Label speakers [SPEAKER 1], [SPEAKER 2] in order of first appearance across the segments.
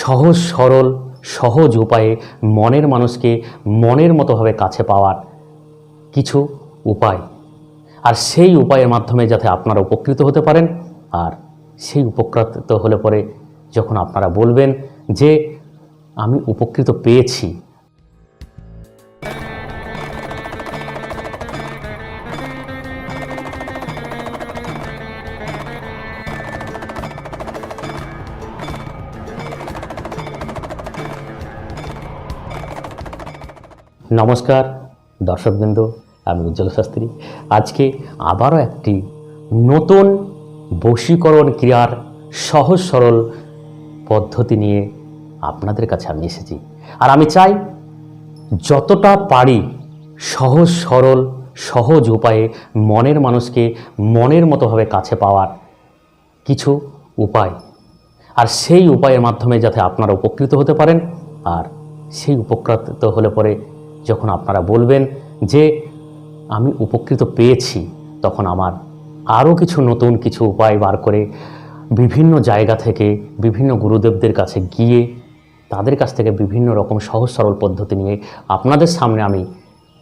[SPEAKER 1] সহজ, সরল, সহজ উপায়ে মনের মানুষকে মনের মতোভাবে কাছে পাওয়ার কিছু উপায়। আর সেই উপায়ের মাধ্যমে যাতে আপনারা উপকৃত হতে পারেন, আর সেই উপকৃত হলে পরে যখন আপনারা বলবেন যে, আমি উপকৃত পেয়েছি। নমস্কার, দর্শকবৃন্দ, আমি উজ্জ্বল শাস্ত্রী। আজকে আবারও একটি নতুন বশীকরণ ক্রিয়ার সহজ সরল পদ্ধতি নিয়ে আপনাদের কাছে আমি এসেছি। আর আমি চাই যতটা পারি সহজ সরল, সহজ উপায়ে মনের মানুষকে মনের মতোভাবে কাছে পাওয়ার কিছু উপায়। আর সেই উপায়ের মাধ্যমে যাতে আপনারা উপকৃত হতে পারেন, আর সেই উপকৃত হলে পরে যখন আপনারা বলবেন যে আমি উপকৃত পেয়েছি, তখন আমার আরও কিছু নতুন কিছু উপায় বার করে বিভিন্ন জায়গা থেকে বিভিন্ন গুরুদেবদের কাছে গিয়ে তাদের কাছ থেকে বিভিন্ন রকম সহজ সরল পদ্ধতি নিয়ে আপনাদের সামনে আমি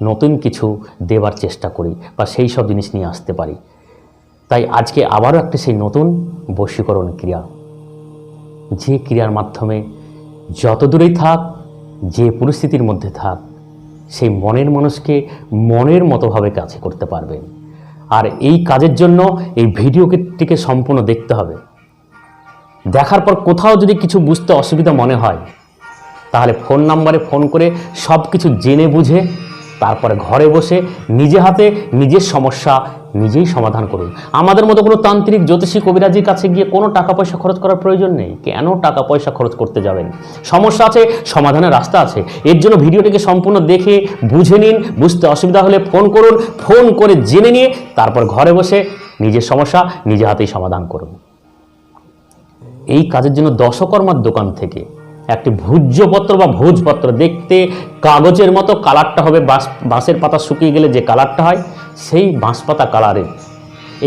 [SPEAKER 1] নতুন কিছু দেবার চেষ্টা করি বা সেই সব জিনিস নিয়ে আসতে পারি। তাই আজকে আবারও একটা সেই নতুন বশীকরণ ক্রিয়া। যে ক্রিয়ার মাধ্যমে যত দূরেই থাক, যে পরিস্থিতির মধ্যে থাক সেই মনের মানুষকে মনের মতোভাবে কাজ করতে পারবেন আর এই কাজের জন্য এই ভিডিওটিকে সম্পূর্ণ দেখতে হবে। দেখার পর কোথাও যদি কিছু বুঝতে অসুবিধা মনে হয়, তাহলে ফোন নাম্বারে ফোন করে সব কিছু জেনে বুঝে তারপরে ঘরে বসে নিজে হাতে নিজের সমস্যা নিজেই সমাধান করুন। আমাদের মতো কোনো তান্ত্রিক, জ্যোতিষী, কবিরাজির কাছে গিয়ে কোনো টাকা পয়সা খরচ করার প্রয়োজন নেই। কেন টাকা পয়সা খরচ করতে যাবেন? সমস্যা আছে, সমাধানের রাস্তা আছে। এর জন্য ভিডিওটিকে সম্পূর্ণ দেখে, বুঝে নিন, বুঝতে অসুবিধা হলে ফোন করুন, ফোন করে জেনে নিয়ে তারপর ঘরে বসে নিজের সমস্যা নিজে হাতেই সমাধান করুন। এই কাজের জন্য দশকর্মার দোকান থেকে একটি ভোজ্যপত্র বা ভোজপত্র। দেখতে কাগজের মতো কালারটা হবে, বাঁশ, বাঁশের পাতা শুকিয়ে গেলে যে কালারটা হয়, সেই বাঁশ পাতা কালারের।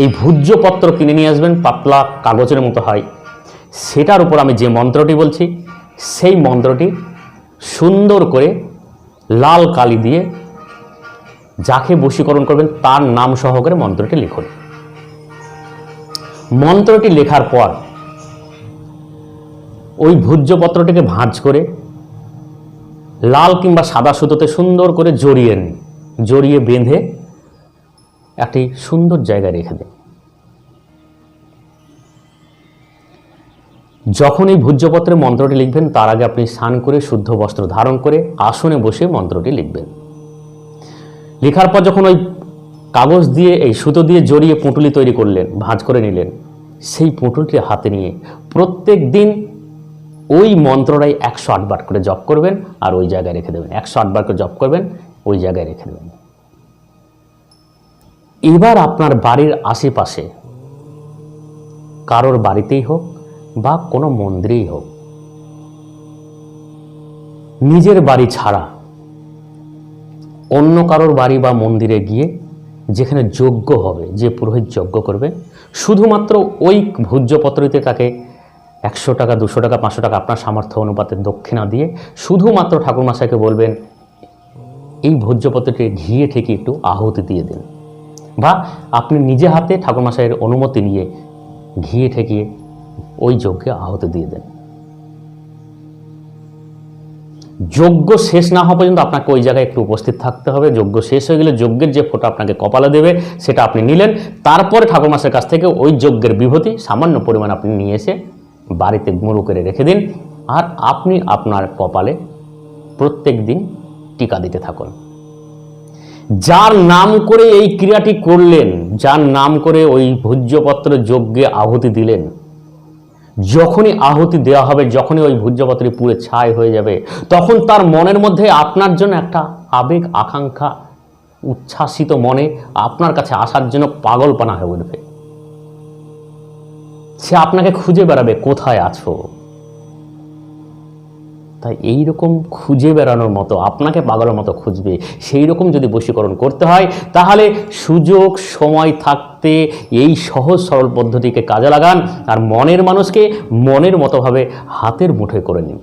[SPEAKER 1] এই ভোজ্যপত্র কিনে নিয়ে আসবেন, পাতলা কাগজের মতো হয়। সেটার উপর আমি যে মন্ত্রটি বলছি, সেই মন্ত্রটি সুন্দর করে লাল কালি দিয়ে যাকে বশীকরণ করবেন, তার নাম সহকারে মন্ত্রটি লিখুন। মন্ত্রটি লেখার পর ওই ভোজ্যপত্রটিকে ভাঁজ করে লাল কিংবা সাদা সুতোতে সুন্দর করে জড়িয়ে নিন জড়িয়ে বেঁধে একটি সুন্দর জায়গায় রেখে দিন যখন এই ভোজ্যপত্রে মন্ত্রটি লিখবেন, তার আগে আপনি স্নান করে শুদ্ধ বস্ত্র ধারণ করে আসনে বসে মন্ত্রটি লিখবেন। লেখার পর যখন ওই কাগজ দিয়ে, এই সুতো দিয়ে জড়িয়ে পুঁটুলি তৈরি করলেন, ভাঁজ করে নিলেন, সেই পুঁটুলিটি হাতে নিয়ে প্রত্যেক দিন ওই মন্ত্রটাই একশো আটবার করে জপ করবেন আর ওই জায়গায় রেখে দেবেন। একশো আটবার করে জপ করবেন, ওই জায়গায় রেখে দেবেন। এবার আপনার বাড়ির আশেপাশে কারোর বাড়িতেই হোক বা কোনো মন্দিরেই হোক, নিজের বাড়ি ছাড়া অন্য কারোর বাড়ি বা মন্দিরে গিয়ে যেখানে যজ্ঞ হবে, যে পুরোহিত যজ্ঞ করবে, শুধুমাত্র ওই ভোজ্যপত্রতে তাকে একশো টাকা, দুশো টাকা, পাঁচশো টাকা আপনার সামর্থ্য অনুপাতে দক্ষিণা দিয়ে শুধুমাত্র ঠাকুরমশাইকে বলবেন, এই ভোজ্যপত্রটি ঘিয়ে ঠেকে একটু আহুতি দিয়ে দিন। বা আপনি নিজে হাতে ঠাকুরমশাইয়ের অনুমতি নিয়ে ঘিয়ে ঠেকিয়ে ওই যজ্ঞে আহুতি দিয়ে দেন। যজ্ঞ শেষ না হওয়া পর্যন্ত আপনাকে ওই জায়গায় একটু উপস্থিত থাকতে হবে। যজ্ঞ শেষ হয়ে গেলে যজ্ঞের যে ফোঁটা আপনাকে কপালে দেবে, সেটা আপনি নিলেন। তারপরে ঠাকুরমাসের কাছ থেকে ওই যজ্ঞের বিভূতি সামান্য পরিমাণ আপনি নিয়ে এসে বাড়িতে গুঁড়ো করে রেখে দিন আর আপনি আপনার কপালে প্রত্যেক দিন টিকা দিতে থাকুন। যার নাম করে এই ক্রিয়াটি করলেন, যার নাম করে ওই ভোজ্যপত্র যজ্ঞে আহুতি দিলেন, যখনই আহুতি দেওয়া হবে, যখনই ওই ভোজ্যপত্রে পুড়ে ছাই হয়ে যাবে, তখন তার মনের মধ্যে আপনার জন্য একটা আবেগ, আকাঙ্ক্ষা, উচ্ছ্বাসিত মনে আপনার কাছে আসার জন্য পাগলপানা হয়ে উঠবে। সে আপনাকে খুঁজে বেড়াবে, কোথায় আছো? তাই এই রকম খুঁজে বেড়ানোর মতো, আপনাকে পাগলের মতো খুঁজবে। সেই রকম যদি বশীকরণ করতে হয়, তাহলে সুযোগ, সময় থাকতে এই সহজ সরল পদ্ধতিকে কাজে লাগান আর মনের মানুষকে মনের মতোভাবে হাতের মুঠোয় করে নিন।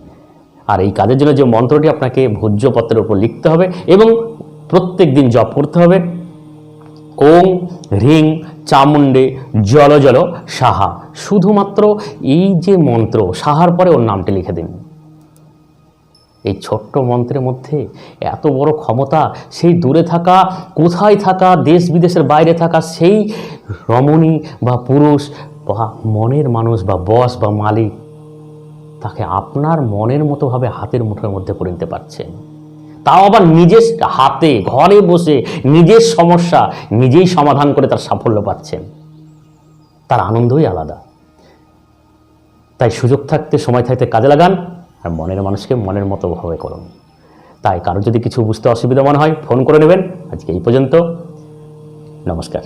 [SPEAKER 1] আর এই কাজের জন্য যে মন্ত্রটি আপনাকে ভোজ্যপত্রের উপর লিখতে হবে এবং প্রত্যেক দিন জপ করতে হবে, ওং হ্রিং চামুণ্ডে জল জল সাহা। শুধুমাত্র এই যে মন্ত্র, সাহার পরে ওর নামটি লিখে দিন। এই ছোট্ট মন্ত্রের মধ্যে এত বড় ক্ষমতা, সেই দূরে থাকা, কোথায় থাকা, দেশ বিদেশের বাইরে থাকা সেই রমণী বা পুরুষ বা মনের মানুষ বা বস বা মালিক, তাকে আপনার মনের মতোভাবে হাতের মুঠোর মধ্যে করে নিতে পারছেন। তাও আবার নিজের হাতে, ঘরে বসে নিজের সমস্যা নিজেই সমাধান করে তার সাফল্য পাচ্ছেন তার আনন্দই আলাদা। তাই সুযোগ থাকতে, সময় থাকতে কাজে লাগান আর মনের মানুষকে মনের মতো ভাবে করুন। তাই কারও যদি কিছু বুঝতে অসুবিধা মনে হয়, ফোন করে নেবেন। আজকে এই পর্যন্ত। নমস্কার।